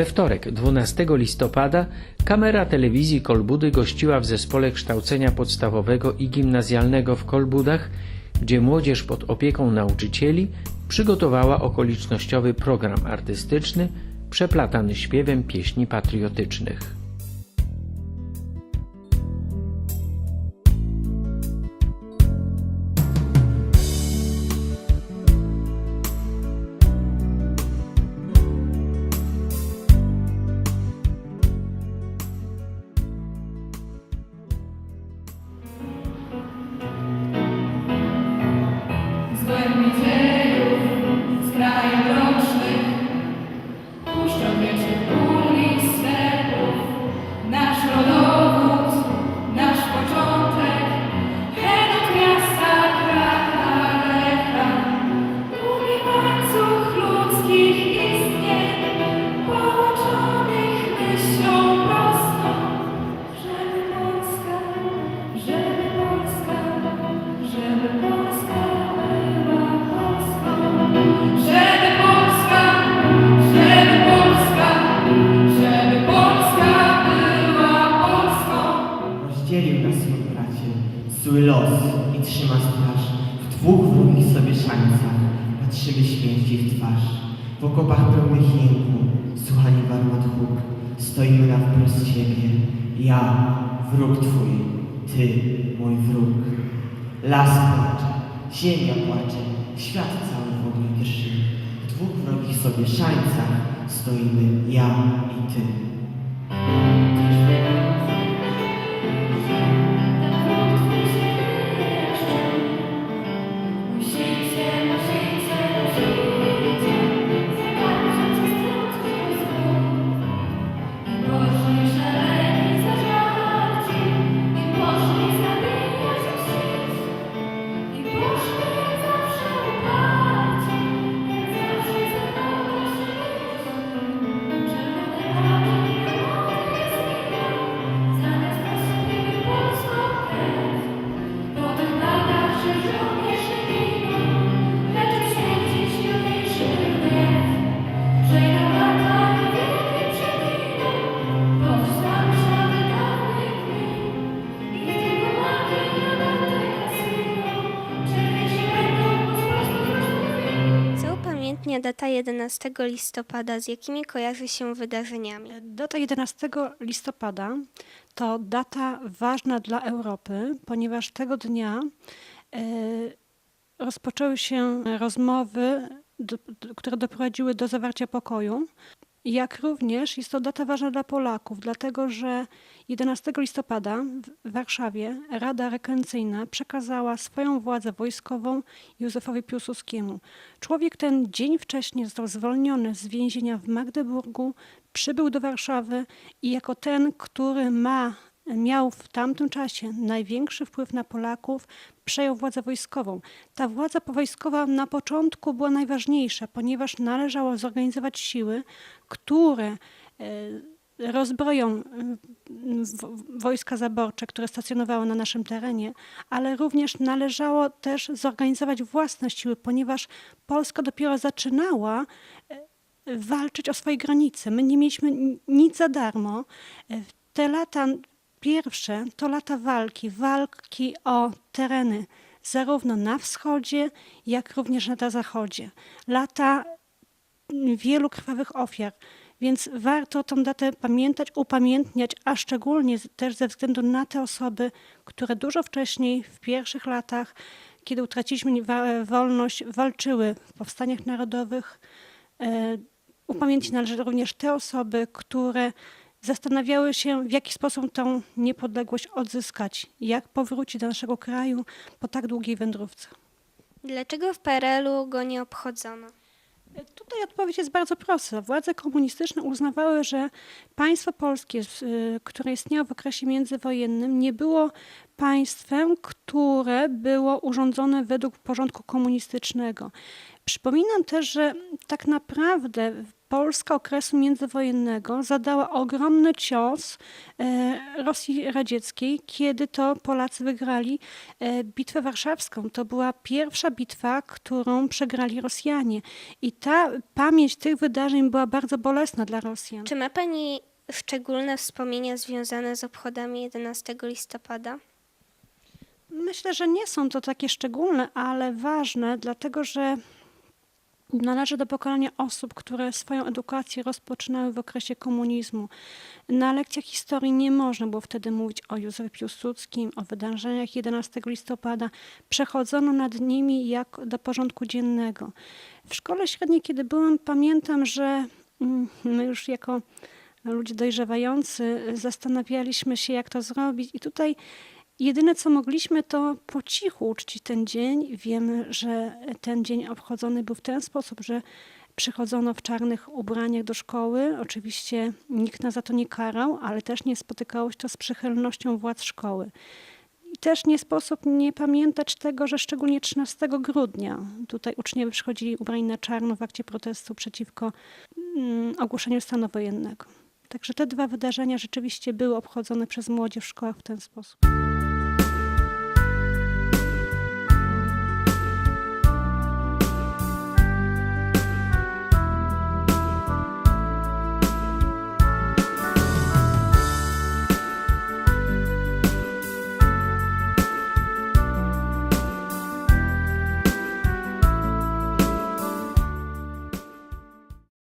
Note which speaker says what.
Speaker 1: We wtorek, 12 listopada, kamera telewizji Kolbudy gościła w zespole kształcenia podstawowego i gimnazjalnego w Kolbudach, gdzie młodzież pod opieką nauczycieli przygotowała okolicznościowy program artystyczny przeplatany śpiewem pieśni patriotycznych.
Speaker 2: Zły los i trzyma straż. W dwóch wrogich sobie szańcach patrzymy śmierci w twarz. W okopach pełnych jęku, słuchani warmat huk, stoimy na wprost siebie. Ja, wróg twój, ty, mój wróg. Las płacze, ziemia płacze, świat cały w ogniu drży. W dwóch wrogich sobie szańcach stoimy ja i ty.
Speaker 3: Co upamiętnia data 11 listopada? Z jakimi kojarzy się wydarzeniami?
Speaker 4: Data 11 listopada to data ważna dla Europy, ponieważ tego dnia e, rozpoczęły się rozmowy, które doprowadziły do zawarcia pokoju. Jak również jest to data ważna dla Polaków, dlatego że 11 listopada w Warszawie Rada Rekencyjna przekazała swoją władzę wojskową Józefowi Piłsudskiemu. Człowiek ten dzień wcześniej został zwolniony z więzienia w Magdeburgu, przybył do Warszawy i jako ten, który ma, miał w tamtym czasie największy wpływ na Polaków, przejął władzę wojskową. Ta władza wojskowa na początku była najważniejsza, ponieważ należało zorganizować siły, które e, rozbroją e, wojska zaborcze, które stacjonowały na naszym terenie, ale również należało też zorganizować własne siły, ponieważ Polska dopiero zaczynała e, walczyć o swoje granice. My nie mieliśmy nic za darmo. Te lata pierwsze to lata walki, walki o tereny, zarówno na wschodzie, jak również na zachodzie. Lata wielu krwawych ofiar. Więc warto tą datę pamiętać, upamiętniać, a szczególnie też ze względu na te osoby, które dużo wcześniej, w pierwszych latach, kiedy utraciliśmy wolność, walczyły w powstaniach narodowych. E, Upamiętnić należy również te osoby, które zastanawiały się, w jaki sposób tą niepodległość odzyskać, jak powrócić do naszego kraju po tak długiej wędrówce.
Speaker 3: Dlaczego w PRL-u go nie obchodzono?
Speaker 4: Tutaj odpowiedź jest bardzo prosta. Władze komunistyczne uznawały, że państwo polskie, y, które istniało w okresie międzywojennym, nie było państwem, które było urządzone według porządku komunistycznego. Przypominam też, że tak naprawdę Polska okresu międzywojennego zadała ogromny cios e, Rosji Radzieckiej, kiedy to Polacy wygrali e, Bitwę Warszawską. To była pierwsza bitwa, którą przegrali Rosjanie. I ta pamięć tych wydarzeń była bardzo bolesna dla Rosjan.
Speaker 3: Czy ma Pani szczególne wspomnienia związane z obchodami 11 listopada?
Speaker 4: Myślę, że nie są to takie szczególne, ale ważne, dlatego że należy do pokolenia osób, które swoją edukację rozpoczynały w okresie komunizmu. Na lekcjach historii nie można było wtedy mówić o Józefie Piłsudskim, o wydarzeniach 11 listopada. Przechodzono nad nimi jak do porządku dziennego. W szkole średniej, kiedy byłam, pamiętam, że mm, my już jako ludzie dojrzewający zastanawialiśmy się, jak to zrobić. I tutaj Jedyne, co mogliśmy, to po cichu uczcić ten dzień. Wiemy, że ten dzień obchodzony był w ten sposób, że przychodzono w czarnych ubraniach do szkoły. Oczywiście nikt nas za to nie karał, ale też nie spotykało się to z przychylnością władz szkoły. I też nie sposób nie pamiętać tego, że szczególnie 13 grudnia tutaj uczniowie przychodzili ubrani na czarno w akcie protestu przeciwko mm, ogłoszeniu stanu wojennego. Także te dwa wydarzenia rzeczywiście były obchodzone przez młodzież w szkołach w ten sposób.